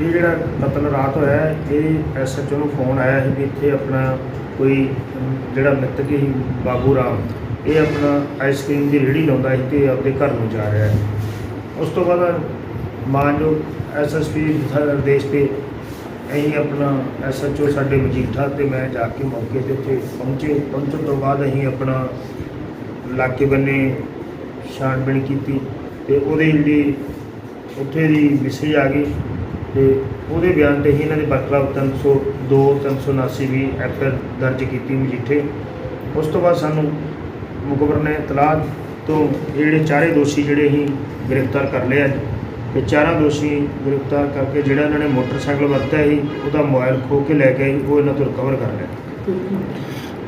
ਇਹ ਜਿਹੜਾ ਕਤਲ ਰਾਤ ਹੋਇਆ ਹੈ, ਇਹ ਐਸਐਚਓ ਨੂੰ ਫੋਨ ਆਇਆ ਸੀ ਵੀ ਇੱਥੇ ਆਪਣਾ ਕੋਈ ਜਿਹੜਾ ਮ੍ਰਿਤਕ ਸੀ ਬਾਬੂ ਰਾਮ ਇਹ ਆਪਣਾ ਆਈਸਕ੍ਰੀਮ ਦੀ ਰੇਹੜੀ ਲਾਉਂਦਾ ਸੀ ਤੇ ਆਪਣੇ ਘਰ ਨੂੰ ਜਾ ਰਿਹਾ ਹੈ। ਉਸ ਤੋਂ ਬਾਅਦ ਮਾਨਯੋਗ ਐਸਐਸਪੀ ਨਿਰਦੇਸ਼ ਤੇ ਅਸੀਂ ਆਪਣਾ ਐਸਐਚਓ ਸਾਡੇ ਮਜੀਠਾ ਤੇ ਮੈਂ ਜਾ ਕੇ ਮੌਕੇ ਤੇ ਉੱਥੇ ਪਹੁੰਚੇ। ਪਹੁੰਚਣ ਤੋਂ ਬਾਅਦ ਅਸੀਂ ਆਪਣਾ ਇਲਾਕੇ ਬੰਨੇ ਛਾਣਬੀਣ ਕੀਤੀ ਤੇ ਉਹਦੇ ਲਈ ਉੱਥੇ ਦੀ ਮਿਸਰੀ ਆ ਗਈ ਤੇ ਉਹਦੇ ਬਿਆਨ ਤੇ ਹੀ ਇਹਨਾਂ ਦੇ ਬਰਖਲਾਫ 302 379 ਵੀ ਐਫਆਰ ਦਰਜ ਕੀਤੀ ਮਜੀਠੇ। ਉਸ ਤੋਂ ਬਾਅਦ ਸਾਨੂੰ ਮੁਕਬਰ ਨੇ ਇਤਲਾਹ ਤੋਂ ਜਿਹੜੇ ਚਾਰੇ ਦੋਸ਼ੀ ਜਿਹੜੇ ਅਸੀਂ ਗ੍ਰਿਫਤਾਰ ਕਰ ਲਏ ਅੱਜ ਤੇ ਚਾਰਾਂ ਦੋਸ਼ੀ ਗ੍ਰਿਫਤਾਰ ਕਰਕੇ ਜਿਹੜਾ ਇਹਨਾਂ ਨੇ ਮੋਟਰਸਾਈਕਲ ਵਰਤਿਆ ਸੀ ਉਹਦਾ ਮੋਬਾਈਲ ਖੋ ਕੇ ਲੈ ਗਏ ਸੀ, ਉਹ ਇਹਨਾਂ ਤੋਂ ਰਿਕਵਰ ਕਰ ਲਿਆ।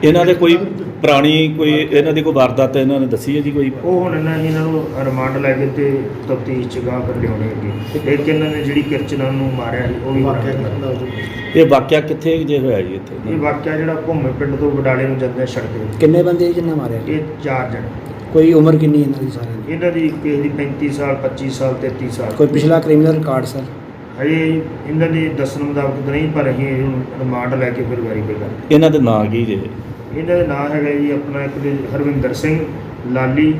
ਇਹਨਾਂ ਦੇ ਕੋਈ ਪੁਰਾਣੀ ਕੋਈ ਇਹਨਾਂ ਦੀ ਕੋਈ ਵਾਰਦਾਤ ਇਹਨਾਂ ਨੇ ਦੱਸੀ ਹੈ ਜੀ ਕੋਈ? ਉਹ ਹੁਣ ਇਹਨਾਂ ਇਹਨਾਂ ਨੂੰ ਰਿਮਾਂਡ ਲੈ ਕੇ ਤੇ ਤਫਤੀਸ਼ ਚ ਗਾਹ ਕਰ ਲਿਆਉਣੇ ਅੱਗੇ। ਇੱਕ ਇਹਨਾਂ ਨੇ ਜਿਹੜੀ ਕਿਰਚਨਾ ਨੂੰ ਮਾਰਿਆ ਸੀ ਉਹ ਵੀ ਬਰਾਮਦ ਇਹ ਵਾਕਿਆ ਕਿੱਥੇ ਜੇ ਹੋਇਆ ਜੀ ਇੱਥੇ? ਇਹ ਵਾਕਿਆ ਜਿਹੜਾ ਭੁੰਮੇ ਪਿੰਡ ਤੋਂ ਬਡਾਲੇ ਨੂੰ ਜਾਂਦੇ ਸੜਕ ਤੇ। ਕਿੰਨੇ ਬੰਦੇ ਜਿੰਨਾ ਮਾਰਿਆ ਇਹ ਚਾਰ ਜਣੇ। ਕੋਈ ਉਮਰ ਕਿੰਨੀ ਇਹਨਾਂ ਦੀ ਸਾਰਿਆਂ ਦੀ? ਇਹਨਾਂ ਦੀ ਕਿਸੇ ਦੀ 35 ਸਾਲ 25 ਸਾਲ 33 ਸਾਲ। ਕੋਈ ਪਿਛਲਾ ਕ੍ਰਿਮੀਨਲ ਰਿਕਾਰਡ ਸਰ ਹਜੇ ਇਹਨਾਂ ਦੇ ਦੱਸਣ ਮੁਤਾਬਕ ਤਾਂ ਨਹੀਂ ਪਰ ਅਸੀਂ ਇਹਨੂੰ ਰਿਮਾਂਡ ਲੈ ਕੇ ਫਿਰ ਵੈਰੀਫਾਈ ਕਰਾਂਗੇ ਇਹਨਾਂ ਦੇ ਨਾਂ ਕੀ ਜੇ? ਇਹਨਾਂ ਦੇ ਨਾਮ ਹੈਗਾ ਜੀ ਆਪਣਾ ਇੱਕ ਦੇ ਹਰਵਿੰਦਰ ਸਿੰਘ ਲਾਲੀ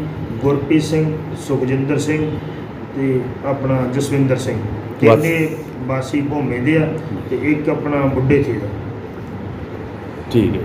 ਗੁਰਪ੍ਰੀਤ ਸਿੰਘ ਸੁਖਜਿੰਦਰ ਸਿੰਘ ਤੇ ਆਪਣਾ ਜਸਵਿੰਦਰ ਸਿੰਘ। ਤਿੰਨੇ ਬਾਸੀ ਭੋਮੇ ਦੇ ਆ ਤੇ ਇੱਕ ਆਪਣਾ ਬੁੱਢੇ ਥੇ ਦਾ। ਠੀਕ ਹੈ।